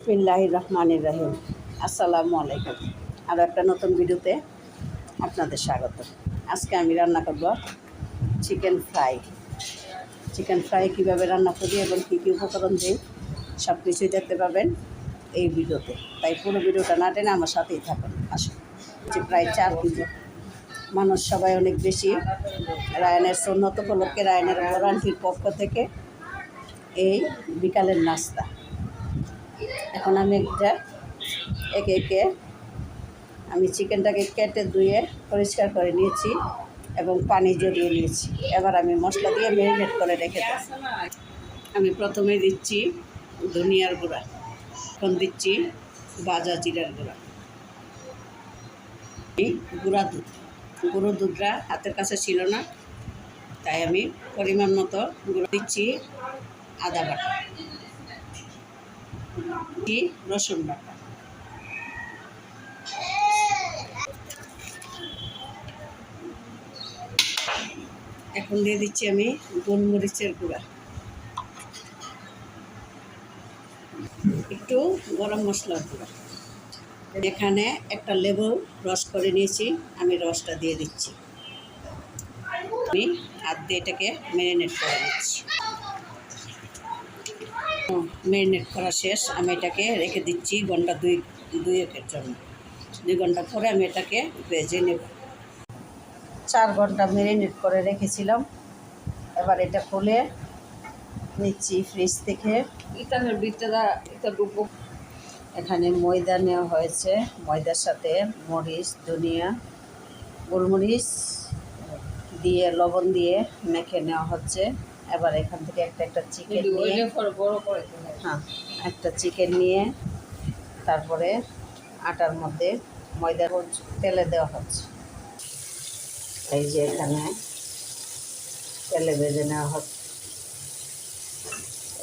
বিসমিল্লাহ রহমানির রহিম আসসালামু আলাইকুম। আরও একটা নতুন ভিডিওতে আপনাদের স্বাগত। আজকে আমি রান্না করব চিকেন ফ্রাই। চিকেন ফ্রাই কীভাবে রান্না করি এবং কী কী উপকরণ দিই সব কিছুই দেখতে পাবেন এই ভিডিওতে। তাই পুরো ভিডিওটা না টেনে আমার সাথেই থাকুন। আসুন। যে প্রায় চার কেজি। মানুষ সবাই অনেক বেশি। রায়নের সন্ন্যত উপলক্ষে রায়নের বরান্টির পক্ষ থেকে এই বিকালের নাস্তা। এখন আমি একটা একে একে আমি চিকেনটাকে কেটে ধুয়ে পরিষ্কার করে নিয়েছি এবং পানি জড়িয়ে নিয়েছি। এবার আমি মশলা দিয়ে ম্যারিনেট করে রেখে দেব। আমি প্রথমে দিচ্ছি ধনিয়ার গুঁড়া। এখন দিচ্ছি বাজা জিরার গুঁড়া। গুঁড়া দুধ। গুঁড়ো দুধটা হাতের কাছে ছিল না, তাই আমি পরিমাণ মতো গুঁড়ো দিচ্ছি আদা বাটা। কি রসুন বাটা। এখন দিয়ে দিচ্ছি আমি গোলমরিচের গুঁড়া। একটু গরম মশলার গুঁড়া। এখানে একটা লেবু রস করে নিয়েছি, আমি রসটা দিয়ে দিচ্ছি। আমি হাত দিয়ে এটাকে ম্যারিনেট করে নিচ্ছি। ম্যারিনেট করা শেষ। আমি এটাকে রেখে দিচ্ছি ঘণ্টা দুই দুই একের জন্য। দুই ঘণ্টা পরে আমি এটাকে ভেজে নেব। চার ঘণ্টা ম্যারিনেট করে রেখেছিলাম। এবার এটা খুলে নিচ্ছি ফ্রিজ থেকে। ইতানের বিটটা এটা ডুবো। এখানে ময়দা নেওয়া হয়েছে। ময়দার সাথে মরিচ ধনিয়া গোলমরিচ দিয়ে লবণ দিয়ে মেখে নেওয়া হচ্ছে। এবার এখান থেকে একটা একটা চিকেন নিয়ে। পরে বড় করে হ্যাঁ একটা চিকেন নিয়ে তারপরে আটার মধ্যে ময়দা তেলে দেওয়া হচ্ছে। এই যে এখানে তেলে ভেজে নেওয়া হচ্ছে।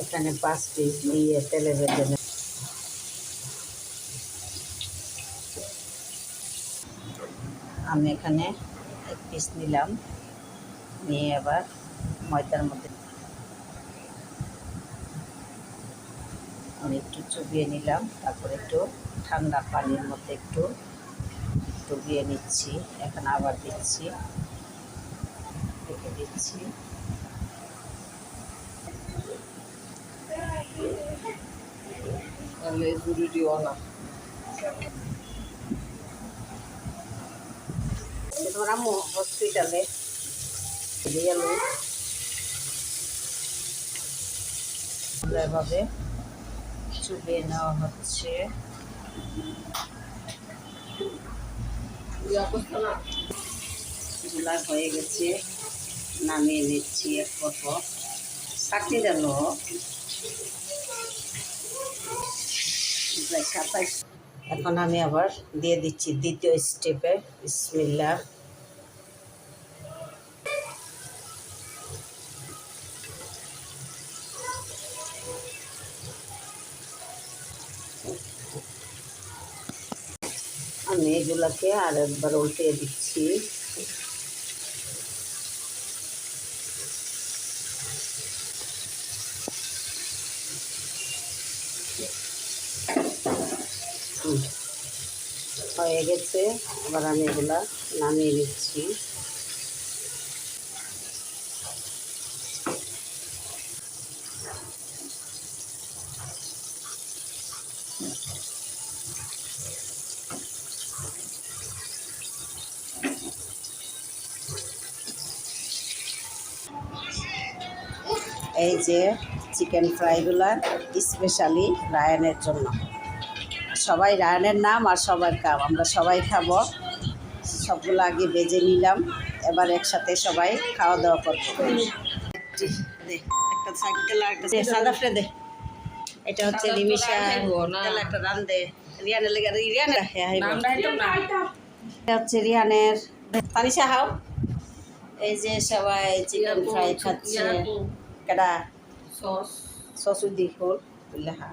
এখানে পাঁচ পিস দিয়ে তেলে ভেজে নেওয়া আমি এখানে এক পিস নিলাম। নিয়ে আবার ময়দার মধ্যে আমি একটু চুবিয়ে নিলাম তারপর একটু ঠান্ডা পানির মধ্যে একটু ডুবিয়ে নিচ্ছি এখন আবার দিচ্ছি রেখে দিচ্ছি। তোমার আম্মু হসপিটালে গেল এভাবে চুবিয়ে নেওয়া হচ্ছে গুলা হয়ে গেছে নামিয়ে নিচ্ছি এক কত চাকরি গেল এখন আমি আবার দিয়ে দিচ্ছি দ্বিতীয় স্টেপে বিসমিল্লা আমি এগুলাকে আর একবার উল্টে দিচ্ছি। হয়ে গেছে আবার আমি এগুলা নামিয়ে দিচ্ছি এই যে চিকেন ফ্রাইগুলা স্পেশালি রায়ানের জন্য। সবাই রায়ানের নাম আর সবার কাম আমরা সবাই খাব। সবগুলো আগে বেজে নিলাম এবার একসাথে সবাই খাওয়া দাওয়া করব দে, একটা সাইকেল আর একটা সাদা ফ্রে দে। এটা হচ্ছে একটা রান দে। রিয়ানের লেগে রিয়ানের এটা হচ্ছে রিহানের তানিশা হাও। এই যে সবাই চিকেন ফ্রাই খাচ্ছে। কেডা? সস সসুদি হল। লেখা